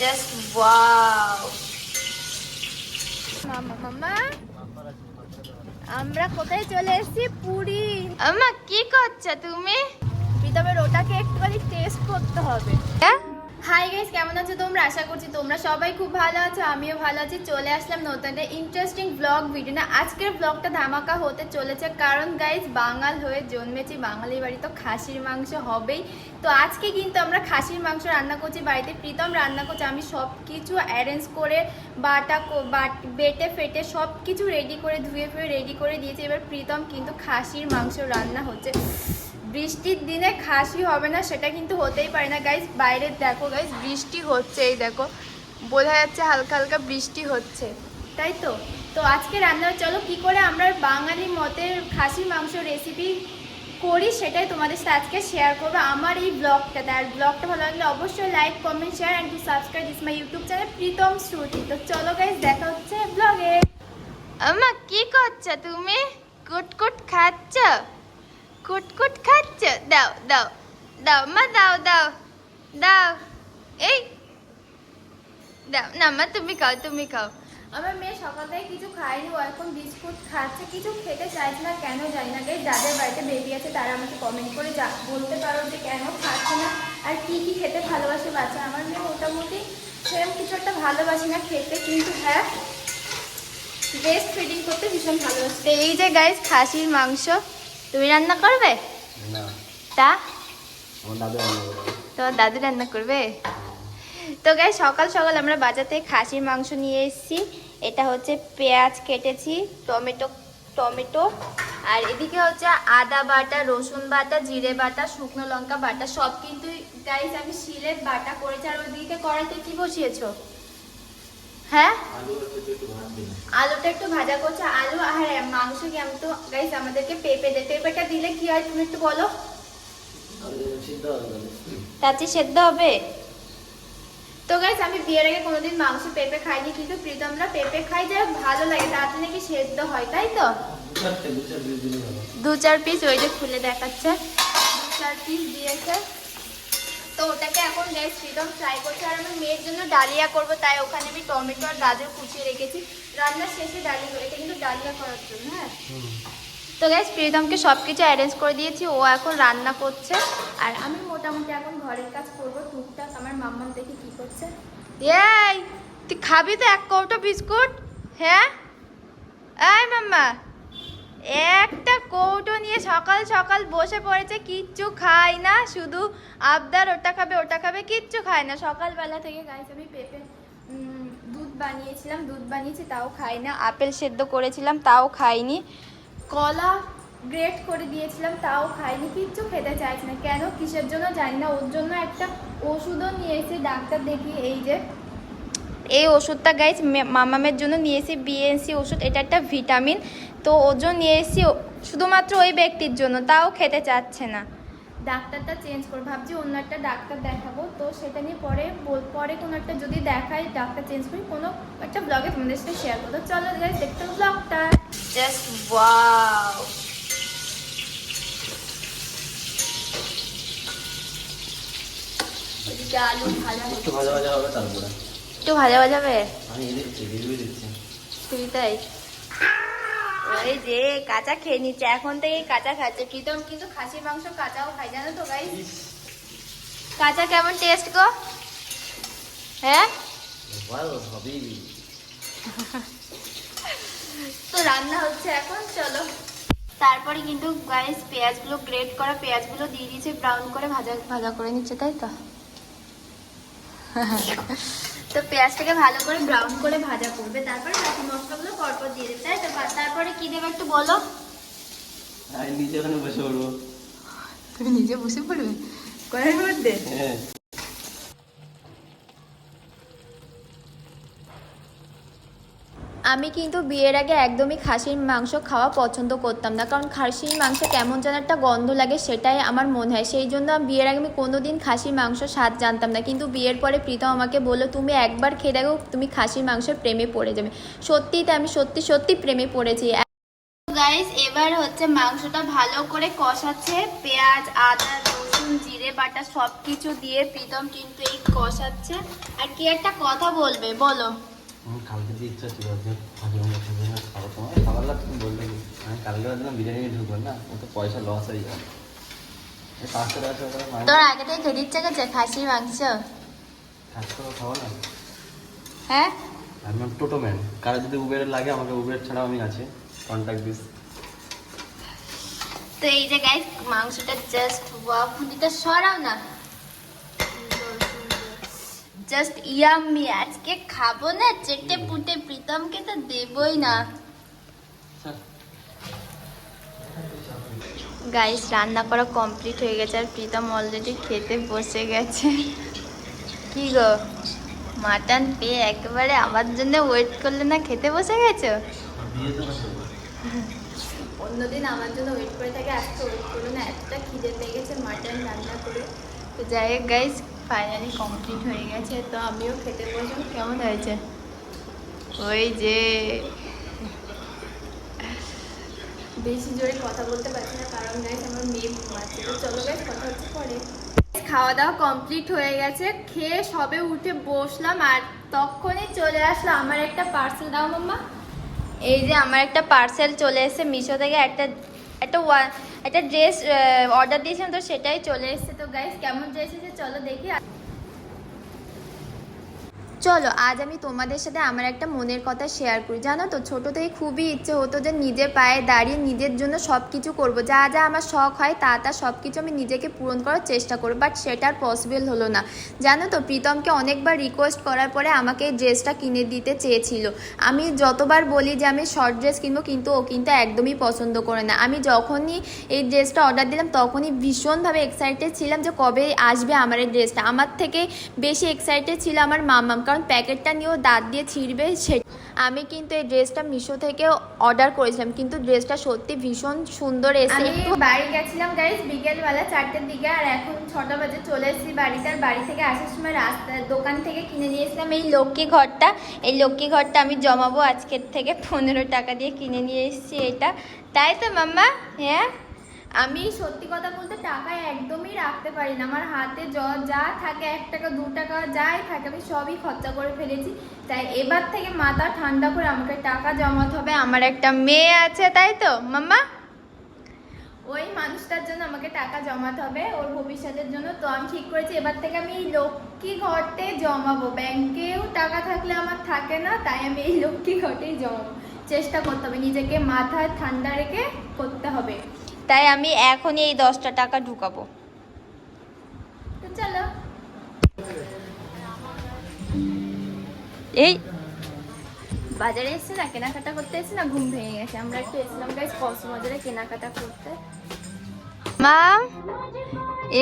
Just wow মামা মামা। আমরা কোথায় চলে এসেছি? পুরী। আমা কি করছ তুমি? প্রীতমের ওটাকে একটুখানি টেস্ট করতে হবে। হাই গাইস কেমন আছো তোমরা? আশা করছি তোমরা সবাই খুব ভালো আছো, আমিও ভালো আছি। চলে আসলাম নতুন একটা ইন্টারেস্টিং ব্লগ ভিডিও না আজকের ব্লগটা ধামাকা হতে চলেছে কারণ গাইস বাঙাল হয়ে জন্মেছি। বাঙালির বাড়ি তো খাসির মাংস হবেই। তো আজকে কিন্তু আমরা খাসির মাংস রান্না করছি, বাড়িতে প্রীতম রান্না করছে। আমি সব কিছু অ্যারেঞ্জ করে বাট- বেটে ফেটে সব কিছু রেডি করে, ধুয়ে ফুয়ে রেডি করে দিয়েছি। এবার প্রীতম কিন্তু খাসির মাংস রান্না হচ্ছে। বৃষ্টির দিনে খাসি হবে না, সেটা কিন্তু হতেই পারে না। গাইজ বাইরে দেখো গাইজ বৃষ্টি হচ্ছে, এই দেখো। বোঝা যাচ্ছে হালকা হালকা বৃষ্টি হচ্ছে। তাই তো? তো আজকে রান্না, চলো কি করে আমরা বাঙালি মতের খাসির মাংস রেসিপি করি সেটাই তোমাদের সাথে আজকে শেয়ার করব আমার এই ব্লগটাতে আর ব্লগটা ভালো লাগলে অবশ্যই like comment share and to subscribe this my YouTube channel Pritam Shruti তো চলো গাইজ দেখা হচ্ছে ব্লগে আমা কি করছ তুমি? কুটকুট খাচ্ছ? কুটকুট খাচ্ছ? দাও দাও দাও মা দাও দাও দাও এই দাও না মা তুমি খাও তুমি খাও। আমার মেয়ে সকাল থেকে কিছু খায়নি ও এখন বিস্কুট খাচ্ছে কিছু খেতে চাইছে না কেন জানি না গাইস যাদের বাড়িতে বেবি আছে তারা আমাকে কমেন্ট করে যা বলতে পারো যে কেন খাচ্ছে না আর কি কি খেতে ভালোবাসে বাচ্চা আমার মেয়ে মোটামুটি সেরকম কিছু একটা ভালোবাসে না খেতে কিন্তু হ্যাঁ বেস্ট ফিডিং করতে ভীষণ ভালোবাসে। এই যে গাইস খাসির মাংস তুমি রান্না করবে? না। তা? আমার দাদু রান্না তোমার দাদু রান্না করবে? তো গাই সকাল সকাল আমরা বাজার থেকে খাসির মাংস নিয়ে এসেছি। এটা হচ্ছে পেঁয়াজ কেটেছি টমেটো টমেটো। আর এদিকে হচ্ছে আদা বাটা রসুন বাটা জিরে বাটা শুকনো লঙ্কা বাটা সব কিন্তু গাইস আমি শিলে বাটা করেছি। আর ওদিকে কড়াইতে কি বসিয়েছো? হ্যাঁ? আলুটা একটু ভাজা করছে আলু আর মাংস কেমন তো গাইস আমাদেরকে পেঁপে দে পেঁপেটা দিলে কি হয় তুমি একটু বলো? আলু সিদ্ধ হবে? তো গাইস আমি বিয়ের আগে কোনোদিন মাংস পেঁপে খাইনি কিন্তু প্রীতমরা পেঁপে খাই যে ভালো লাগে তাতে নাকি সেদ্ধ হয় তাই তো? দু চার পিস ওই যে খুলে দেখাচ্ছে। দু চার পিস দিয়েছে। তো ওটাকে এখন গ্যাস প্রীতম ফ্রাই করছে। আর আমি মেয়ের জন্য ডালিয়া করব তাই ওখানে আমি টমেটো আর গাজর কুচিয়ে রেখেছি। রান্নার শেষে ডালিয়া এটা কিন্তু ডালিয়া করার জন্য হ্যাঁ? তো গ্যাস প্রীতমকে সব কিছু অ্যারেঞ্জ করে দিয়েছি ও এখন রান্না করছে। আর আমি মোটামুটি এখন ঘরের কাজ করব টুকটাক আমার মাম্মাম দেখি কি করছে। এই তুই খাবি তো এক কৌটো বিস্কুট হ্যাঁ? এই মাম্মা একটা কৌটো নিয়ে সকাল সকাল বসে পড়েছে, কিচ্ছু খায় না, শুধু আবদার, ওটা খাবে ওটা খাবে, কিচ্ছু খায় না। সকালবেলা থেকে গাইছে আমি পেঁপে দুধ বানিয়েছিলাম, দুধ বানিয়েছি, তাও খাই না। আপেল সেদ্ধ করেছিলাম, তাও খাইনি। কলা গ্রেট করে দিয়েছিলাম, তাও খাইনি। কিচ্ছু খেতে চাইছি না। কেন? কিসের জন্য জানি না। ওর জন্য একটা ওষুধও নিয়ে এসে ডাক্তার দেখি এই যে এই ওষুধটা গাইজ মামামের জন্য নিয়ে এসেছি বিএনসি ওষুধ এটা একটা ভিটামিন। তো ওজন জন্য নিয়ে এসেছি শুধুমাত্র ওই ব্যক্তির জন্য তাও খেতে চাচ্ছে না। ডাক্তারটা চেঞ্জ করব ভাবছি অন্য একটা ডাক্তার দেখাবো। তো সেটা নিয়ে পরে পরে কোনো একটা যদি দেখাই ডাক্তার চেঞ্জ করি কোনো একটা ব্লগে তোমাদের সাথে শেয়ার করব। চলো গাইজ দেখতে ব্লগটা জাস্ট ওয়াও আলু ভাজা একটু ভাজা ভাজা হবে তারপরে। একটু ভাজা ভাজা হবে? আমি এই দিচ্ছি রিভিউ দিচ্ছি তুই তাই? ওই যে কাঁচা খেয়ে নিচ্ছে। এখন থেকে কাঁচা খাচ্ছে। প্রীতম কিন্তু খাসির মাংস কাঁচাও খাই জানো তো গাই কাঁচা কেমন টেস্ট গো? হ্যাঁ? তো রান্না হচ্ছে এখন চলো। তারপরে কিন্তু গাইস পেঁয়াজগুলো গ্রেট করা পেঁয়াজগুলো দিয়ে দিয়েছে ব্রাউন করে ভাজা ভাজা করে নিচ্ছে তাই তো? তো পেঁয়াজটাকে ভালো করে ব্রাউন করে ভাজা করবে। তারপরে বাকি মশলাগুলো পরপর দিয়ে দেবে। তাই তো? তারপরে কি দেবে একটু বলো? আমি নিজে ওখানে বসে পড়ব। তুমি নিজে বসে পড়বে? কয়ের মধ্যে? হ্যাঁ। আমি কিন্তু বিয়ের আগে একদমই খাসির মাংস খাওয়া পছন্দ করতাম না। কারণ খাসির মাংস কেমন যেন একটা গন্ধ লাগে, সেটাই আমার মনে হয়। সেই জন্য আমি বিয়ের আগে আমি কোনোদিন খাসির মাংস স্বাদ জানতাম না। কিন্তু বিয়ের পরে প্রীতম আমাকে বলল, তুমি একবার খেয়ে দেখো, তুমি খাসির মাংসের প্রেমে পড়ে যাবে। সত্যিই তো আমি সত্যি সত্যি প্রেমে পড়েছি। গাইস এবার হচ্ছে মাংসটা ভালো করে কষাচ্ছে। পেঁয়াজ, আদা, রসুন, জিরে, বাটা সব কিছু দিয়ে প্রীতম কিন্তু এই কষাচ্ছে। আর কি একটা কথা বলবে, বলো। আমার কালকে যে ইচ্ছা ছিল যে খাব। তোমার খাবারটা তুমি বললে কি? আমি কালকে ভাবছিলাম বিরিয়ানি ঢুকবো না ও তো পয়সা লস হয়ে যাবে। পাঁচশো টাকা তোর আগে থেকে খেতে ইচ্ছে গেছে খাসির মাংস? টাকা খাব না? হ্যাঁ? আমি টোটো ম্যান কারও যদি উবের লাগে আমাকে উবের ছাড়াও আমি আছে। Contact this. তো এই যে গাইস মাংসটা জাস্ট ওয়াও ফুটিটা সরাও না। জাস্ট ইয়াম্মি আজকে খাব না, চেটে পুটে প্রীতমকে তো দেবই না। গাইস রান্না করা কমপ্লিট হয়ে গেছে আর প্রীতম অলরেডি খেতে বসে গেছে। কি গো মাটন পেয়ে একেবারে আমার জন্য ওয়েট করলে না খেতে বসে গেছো? অন্যদিন আমার জন্য ওয়েট করে থাকে, আজকে ওয়েট করল না এতটা খিদে লেগেছে মাটন রান্না করে। তো যাই হোক গাইজ ফাইনালি কমপ্লিট হয়ে গেছে, তো আমিও খেতে বসলাম কেমন হয়েছে? ওই যে, বেশি জোরে কথা বলতে পারছি না, কারণ গাইজ আমার মেয়ে ঘুমাচ্ছে। তো চলো গাইজ কথা হচ্ছে পরে। খাওয়া দাওয়া কমপ্লিট হয়ে গেছে, খেয়ে সবে উঠে বসলাম, আর তখনই চলে আসলো আমার একটা পার্সেল দাও মাম্মা। এই যে আমার একটা পার্সেল চলে এসেছে মিশো থেকে, একটা একটা ওয়া- একটা ড্রেস অর্ডার দিয়েছিলাম, তো সেটাই চলে এসেছে। তো গাইস কেমন ড্রেস এসেছে? চলো দেখি। চলো, আজ আমি তোমাদের সাথে আমার একটা মনের কথা শেয়ার করি। জানো তো ছোটো থেকে খুবই ইচ্ছে হতো যে নিজের পায়ে দাঁড়িয়ে নিজের জন্য সব কিছু করব। যা যা আমার শখ হয়, তা তা সব কিছু আমি নিজেকে পূরণ করার চেষ্টা করব বাট সেটা আর পসিবল হলো না। জানো তো, প্রীতমকে অনেকবার রিকোয়েস্ট করার পরে আমাকে এই ড্রেসটা কিনে দিতে চেয়েছিল। আমি যতবার বলি যে আমি শর্ট ড্রেস কিনবো, কিন্তু ও কিন্তু একদমই পছন্দ করে না। আমি যখনই এই ড্রেসটা অর্ডার দিলাম, তখনই ভীষণভাবে এক্সাইটেড ছিলাম যে কবে আসবে আমার এই ড্রেসটা আমার থেকে বেশি এক্সাইটেড ছিল আমার মামাম কারণ প্যাকেটটা নিয়েও দাঁত দিয়ে ছিঁড়বে সে আমি কিন্তু এই ড্রেসটা মিশো থেকে অর্ডার করেছিলাম, কিন্তু ড্রেসটা সত্যি ভীষণ সুন্দর এসে আমি বাড়ি গেছিলাম গাইস বিকেলবেলা চারটের দিকে, আর এখন ছটা বাজে চলে এসেছি বাড়িতে, আর বাড়ি থেকে আসার সময় রাস্তা, দোকান থেকে কিনে নিয়ে এসেছিলাম এই লক্ষ্মী ঘরটা। এই লক্ষ্মী ঘরটা আমি জমাবো আজকের থেকে, পনেরো টাকা দিয়ে কিনে নিয়ে এসেছি এটা। তাই তো মাম্মা? হ্যাঁ? আমি সত্যি কথা বলতে টাকা একদমই রাখতে পারি না। আমার হাতে য, যা থাকে, এক টাকা, দু টাকা যাই থাকে, আমি সবই খরচা করে ফেলেছি। তাই এবার থেকে মাথা ঠান্ডা করে আমাকে টাকা জমাতে হবে। আমার একটা মেয়ে আছে, তাই তো, মাম্মা? ওই মানুষটার জন্য আমাকে টাকা জমাতে হবে, ওর ভবিষ্যতের জন্য। তো আমি ঠিক করেছি, এবার থেকে আমি এই লক্ষ্মী ঘরতে জমাবো। ব্যাংকেও টাকা থাকলে আমার থাকে না, তাই আমি এই লক্ষ্মী ঘরটেই জমাবো। চেষ্টা করতে হবে, নিজেকে মাথায় ঠান্ডা রেখে করতে হবে। তাই আমি এখনই এই দশটা টাকা ঢুকাবো। চলো। এই। বাজারে এসছে না কেনাকাটা করতে এসছে না ঘুম ভেঙে গেছে। আমরা একটু এসেছিলাম গাইজ কক্স বাজারে কেনাকাটা করতে। মা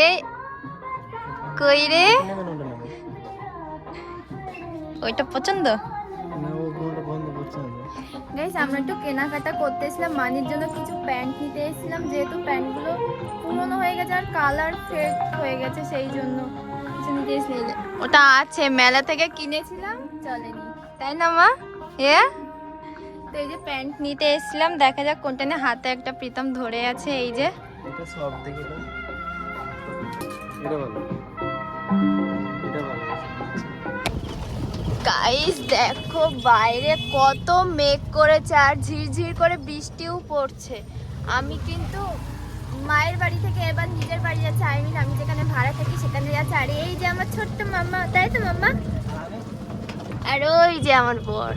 এই কই রে? ওইটা পছন্দ? গাইজ আমরা একটু কেনাকাটা করতে এসেছিলাম মানির জন্য কিছু প্যান্ট নিতে এসেছিলাম যেহেতু প্যান্টগুলো পুরনো হয়ে গেছে আর কালার ফেড হয়ে গেছে সেই জন্য কিছু নিতে এসেছিলাম। ওটা আছে মেলা থেকে কিনেছিলাম চলেনি। তাই না মা? এ? তো এই যে প্যান্ট নিতে এসেছিলাম দেখা যাক কোনটা নিয়ে হাতে একটা প্রীতম ধরে আছে এই যে। এটা সব দেখে এটা ভালো। গাইস দেখো বাইরে কত মেঘ করেছে আর ঝিরঝির করে বৃষ্টিও পড়ছে। আমি কিন্তু মায়ের বাড়ি থেকে এবার নিজের বাড়ি যাচ্ছে। আই মিন আমি যেখানে ভাড়া থাকি সেখানে যাচ্ছে। আর এই যে আমার ছোট্ট মাম্মা তাই তো মাম্মা? আর ওই যে আমার বর।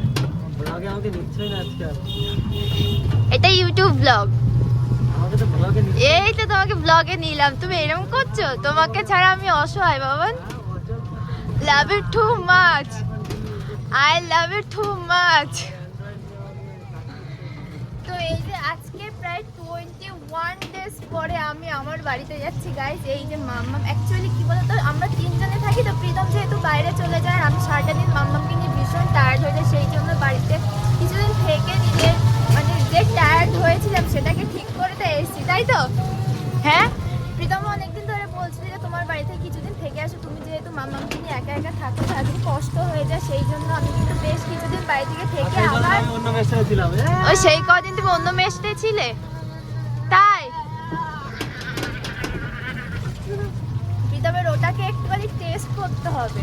এটা ইউটিউব ব্লগ এই তো তোমাকে ব্লগে নিলাম। তুমি এরকম করছ? তোমাকে ছাড়া আমি অসহায় Baban love it too much I love it too much তো এই যে আজকে প্রায় টোয়েন্টি ওয়ান ডেজ পরে আমি আমার বাড়িতে যাচ্ছি গাইস এই যে মাম্মাম অ্যাকচুয়ালি কি বলতো, আমরা তিনজনে থাকি, তো প্রীতম যেহেতু বাইরে চলে যায় আমি সারাটা দিন মাম্মামকে নিয়ে ভীষণ টায়ার্ড হয়ে যায় সেই জন্য বাড়িতে কিছুদিন থেকে নিজের মানে যে টায়ার্ড হয়েছিলাম, সেটাকে ঠিক করে তো এসেছি, তাই তো? হ্যাঁ? প্রীতম ধরে বলছিল যে তোমার বাড়িতে কিছুদিন থেকে আসো তুমি যেহেতু মাম্মামকে নিয়ে একা একা থাকো তাদের কষ্ট হয়ে যায় সেই জন্য আমি কিন্তু বেশ কিছুদিন বাড়ি থেকে থেকে আবার অন্য মেসে ছিলাম ও সেই কদিন তুমি অন্য মেসতে ছিলে? তাই? করতে হবে।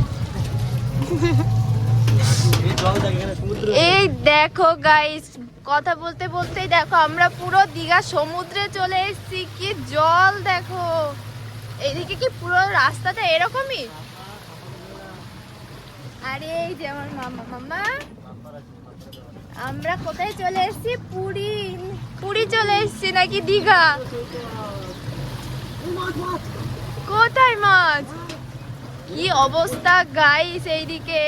এই জল দেখ এখানে সমুদ্র এই দেখো গাইস কথা বলতে বলতেই দেখো আমরা পুরো দীঘা সমুদ্রে চলে এসেছি কি জল দেখো। এইদিকে কি পুরো রাস্তাটা এরকমই? আরে, এই যে আমার মামা মামা। আমরা কোথায় চলে এসেছি? পুরী। পুরী চলে এসেছি নাকি দীঘা? কোথায় মাছ? কি অবস্থা গাইস এইদিকে?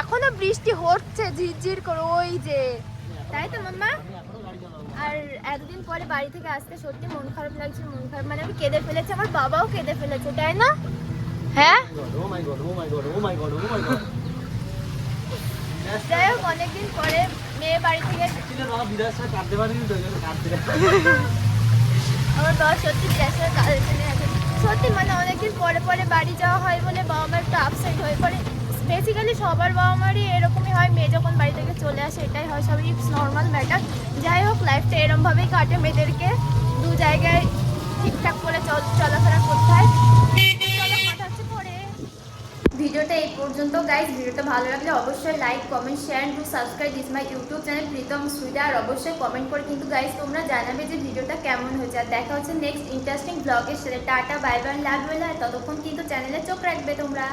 এখনও বৃষ্টি হচ্ছে, ঝিরঝির করে, ওই যে। তাই তো, মাম্মা? আর এতদিন পরে বাড়ি থেকে আসতে সত্যি মন খারাপ লাগছে মন খারাপ মানে আমি কেঁদে ফেলেছি, আমার বাবাও কেঁদে ফেলেছে, তাই না? হ্যাঁ? যাই হোক, অনেকদিন পরে মেয়ে বাড়ি থেকে আমার বাবা সত্যি কালেকশনে আছে সত্যি মানে অনেকদিন পরে পরে বাড়ি যাওয়া হয় বলে বাবা মা একটু আপসেট হয়ে পড়ে। বেসিক্যালি সবার বাবা মারই এরকমই হয়, মেয়ে যখন বাড়ি থেকে চলে আসে, এটাই হয় সবই ইটস নর্মাল ম্যাটার যাই হোক লাইফটা এরমভাবেই কাটে মেয়েদেরকে। দু জায়গায় ঠিকঠাক করে চল চলাফেরা করতে হয়। ভিডিওটা এই পর্যন্ত গাইজ ভিডিওটা ভালো লাগলে অবশ্যই like comment share to subscribe this my YouTube channel Pritam সুইদা আর অবশ্যই কমেন্ট করে কিন্তু গাইজ তোমরা জানাবে যে ভিডিওটা কেমন হয়েছে। আর দেখা হচ্ছে নেক্সট ইন্টারেস্টিং ব্লগের সাথে। টাটা বাই বাই লাভ আর ততক্ষণ কিন্তু চ্যানেলে চোখ রাখবে তোমরা।